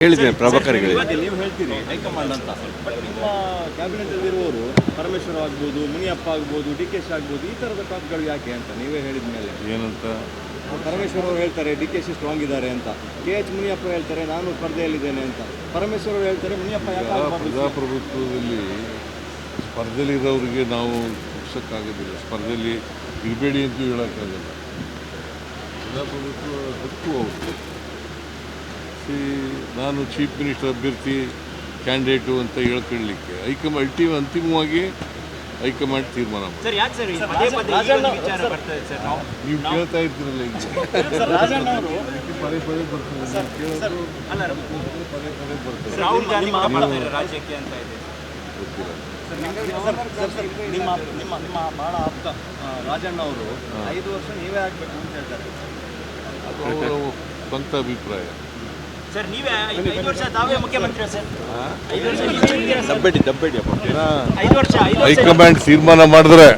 ಹೇಳಿದ್ದೇನೆ ಪ್ರಭಾಕರ್ಗೆ. ನೀವು ಹೇಳ್ತೀರಿ ಹೈಕಮಾಂಡ್ ಅಂತ. ಬಟ್ ನಿಮ್ಮ ಕ್ಯಾಬಿನೆಟ್ ಅಲ್ಲಿರುವವರು ಪರಮೇಶ್ವರ ಆಗ್ಬೋದು ಮುನಿಯಪ್ಪ ಆಗ್ಬೋದು ಡಿ ಕೆ ಶಿ ಆಗ್ಬೋದು ಈ ತರದ ಟಾಪ್ಗಳು ಯಾಕೆ ಅಂತ ನೀವೇ ಹೇಳಿದ ಮೇಲೆ. ಏನಂತ? ಪರಮೇಶ್ವರ್ ಅವರು ಹೇಳ್ತಾರೆ ಡಿ ಕೆ ಶಿ ಸ್ಟ್ರಾಂಗ್ ಇದ್ದಾರೆ ಅಂತ. ಕೆ ಎಚ್ ಮುನಿಯಪ್ಪ ಹೇಳ್ತಾರೆ ನಾನು ಸ್ಪರ್ಧೆಯಲ್ಲಿದ್ದೇನೆ ಅಂತ. ಪರಮೇಶ್ವರ್ ಅವರು ಹೇಳ್ತಾರೆ ಮುನಿಯಪ್ಪ ಯಾಕೆ ಆಗ್ಬಾರ್ದು? ಪ್ರಜಾಪ್ರಭುತ್ವದಲ್ಲಿ ಸ್ಪರ್ಧೆಯಲ್ಲಿರೋರಿಗೆ ನಾವು ಮುಗಿಸೋಕ್ಕಾಗೋದಿಲ್ಲ ಸ್ಪರ್ಧೆಯಲ್ಲಿ ಇರಬೇಡಿ ಅಂತೂ ಹೇಳೋಕ್ಕಾಗಲ್ಲ. ಪ್ರಜಾಪ್ರಭುತ್ವ ಹಕ್ಕು ಅವ್ರದ್ದು ಸಿ ನಾನು ಚೀಫ್ ಮಿನಿಸ್ಟರ್ ಅಭ್ಯರ್ಥಿ ಕ್ಯಾಂಡಿಡೇಟು ಅಂತ ಹೇಳ್ಕೊಳ್ಳಿಕ್ಕೆ. ಹೈಕಮ್ ಅಲ್ಟಿ ಅಂತಿಮವಾಗಿ ಹೈಕಮಾಂಡ್ ತೀರ್ಮಾನ ನಾವು ನೀವು ಕೇಳ್ತಾ ಇದ್ದೀರಲ್ಲ ಈಗ. ಪದೇ ಪದೇ ಬರ್ತದೆ ಪದೇ ಪದೇ ಬರ್ತದೆ ರಾಜ್ಯಕ್ಕೆ ಅಂತ ಇದೆ. ಗೊತ್ತಿಲ್ಲ. ನಿಮ್ಮ ನಿಮ್ಮ ನಿಮ್ಮ ಬಹಳ ಆಪ್ತ ರಾಜಣ್ಣ ಅವರು ಐದು ವರ್ಷ ನೀವೇ ಆಗ್ಬೇಕು ಅಂತ ಹೇಳ್ತಾರೆ. ಸ್ವಂತ ಅಭಿಪ್ರಾಯ. ಸರ್ ನೀವೇ ಐದು ವರ್ಷ ತಾವೇ ಮುಖ್ಯಮಂತ್ರಿ ಸರ್ ಐದು ವರ್ಷ? ದಬ್ಬೆಡಿ ದಬ್ಬೆಡಿ ಹೈಕಮಾಂಡ್ ತೀರ್ಮಾನ ಮಾಡಿದ್ರೆ